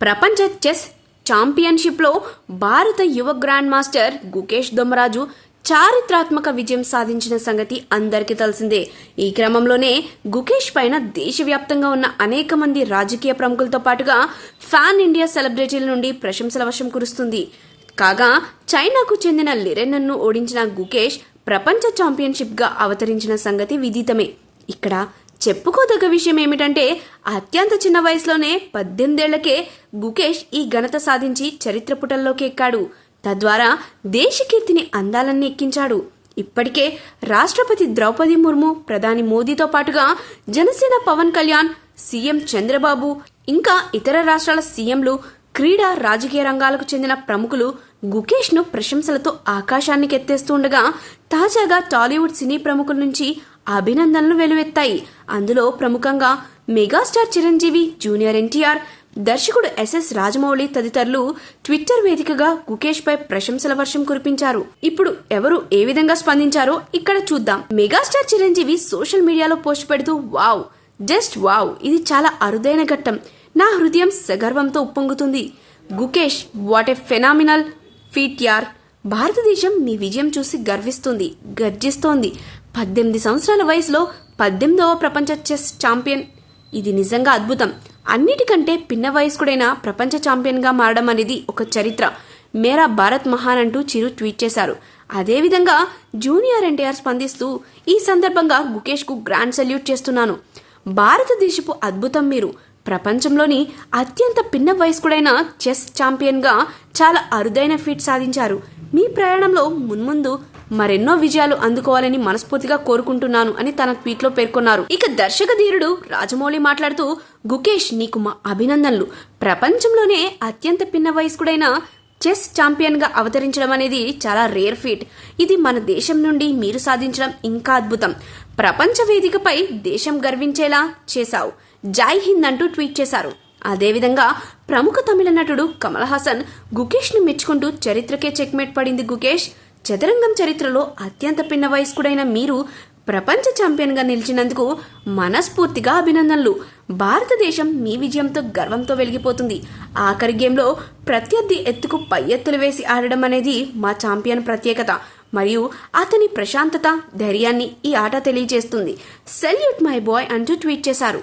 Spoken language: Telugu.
ప్రపంచ చెస్ ఛాంపియన్షిప్లో భారత యువ గ్రాండ్ మాస్టర్ గుకేష్ దొమరాజు చారిత్రాత్మక విజయం సాధించిన సంగతి అందరికీ తెలిసిందే. ఈ క్రమంలోనే గుకేష్ పైన దేశవ్యాప్తంగా ఉన్న అనేక మంది రాజకీయ ప్రముఖులతో పాటుగా ఫ్యాన్ ఇండియా సెలబ్రిటీల నుండి ప్రశంసల వర్షం కురుస్తుంది. కాగా చైనాకు చెందిన లిరెన్నన్ను ఓడించిన గుకేష్ ప్రపంచ ఛాంపియన్షిప్గా అవతరించిన సంగతి విదితమే. ఇక్కడ చెప్పుకోదగ్గ విషయం ఏమిటంటే అత్యంత చిన్న వయసులోనే పద్దెనిమిదేళ్ళకే గుకేష్ ఈ ఘనత సాధించి చరిత్ర పుటల్లోకి ఎక్కాడు. తద్వారా దేశకీర్తిని అందాలన్నీ ఎక్కించాడు. ఇప్పటికే రాష్ట్రపతి ద్రౌపది ముర్ము ప్రధాని మోదీతో పాటుగా జనసేన పవన్ కళ్యాణ్ సీఎం చంద్రబాబు ఇంకా ఇతర రాష్ట్రాల సీఎంలు క్రీడా రాజకీయ రంగాలకు చెందిన ప్రముఖులు గుకేష్ను ప్రశంసలతో ఆకాశానికి ఎత్తేస్తుండగా తాజాగా టాలీవుడ్ సినీ ప్రముఖుల నుంచి అభినందనలు వెలువెత్తాయి. అందులో ప్రముఖంగా మెగాస్టార్ చిరంజీవి జూనియర్ ఎన్టీఆర్ దర్శకుడు ఎస్ఎస్ రాజమౌళి తదితరులు ట్విట్టర్ వేదికగా గుకేష్ పై ప్రశంసల వర్షం కురిపించారు. ఇప్పుడు ఎవరు ఏ విధంగా స్పందించారో ఇక్కడ చూద్దాం. మెగాస్టార్ చిరంజీవి సోషల్ మీడియాలో పోస్ట్ పెడుతూ వావ్ జస్ట్ వావ్ ఇది చాలా అరుదైన ఘట్టం. నా హృదయం సగర్వంతో ఉప్పొంగుతుంది. Gukesh what a phenomenal feat యార్. భారతదేశం మీ విజయం చూసి గర్విస్తుంది గర్జిస్తోంది. పద్దెనిమిది సంవత్సరాల వయసులో పద్దెనిమిదవ ప్రపంచ చెస్ ఛాంపియన్. ఇది నిజంగా అద్భుతం. అన్నిటికంటే పిన్న వయస్కుడైన ప్రపంచ ఛాంపియన్గా మారడం అనేది ఒక చరిత్ర. మేరా భారత్ మహాన్ అంటూ చిరు ట్వీట్ చేశారు. అదేవిధంగా జూనియర్ ఎన్టీఆర్ స్పందిస్తూ ఈ సందర్భంగా గుకేష్కు గ్రాండ్ సెల్యూట్ చేస్తున్నాను. భారతదేశపు అద్భుతం మీరు. ప్రపంచంలోని అత్యంత పిన్న వయస్కుడైన చెస్ ఛాంపియన్గా చాలా అరుదైన ఫీట్ సాధించారు. మీ ప్రయాణంలో మున్ముందు మరెన్నో విజయాలు అందుకోవాలని మనస్ఫూర్తిగా కోరుకుంటున్నాను అని తన ట్వీట్లో పేర్కొన్నారు. ఇక దర్శక ధీరుడు రాజమౌళి మాట్లాడుతూ గుకేష్ నీకు మా అభినందనలు. ప్రపంచంలోనే అత్యంత పిన్న వయస్కుడైన చెస్ ఛాంపియన్గా అవతరించడం అనేది చాలా రేర్ ఫీట్. ఇది మన దేశం నుండి మీరు సాధించడం ఇంకా అద్భుతం. ప్రపంచ వేదికపై దేశం గర్వించేలా చేశావు. జై హింద్ అంటూ ట్వీట్ చేశారు. అదేవిధంగా ప్రముఖ తమిళ నటుడు కమల్ హాసన్ గుకేష్ను మెచ్చుకుంటూ చరిత్రకే చెక్మేట్ పడింది గుకేష్. చదరంగం చరిత్రలో అత్యంత పిన్న వయస్కుడైన మీరు ప్రపంచ ఛాంపియన్గా నిలిచినందుకు మనస్ఫూర్తిగా అభినందనలు. భారతదేశం మీ విజయంతో గర్వంతో వెలిగిపోతుంది. ఆఖరి గేమ్లో ప్రత్యర్థి ఎత్తుకు పై ఎత్తులు వేసి ఆడడం అనేది మా ఛాంపియన్ ప్రత్యేకత. మరియు అతని ప్రశాంతత ధైర్యాన్ని ఈ ఆట తెలియజేస్తుంది. సెల్యూట్ మై బాయ్ అంటూ ట్వీట్ చేశారు.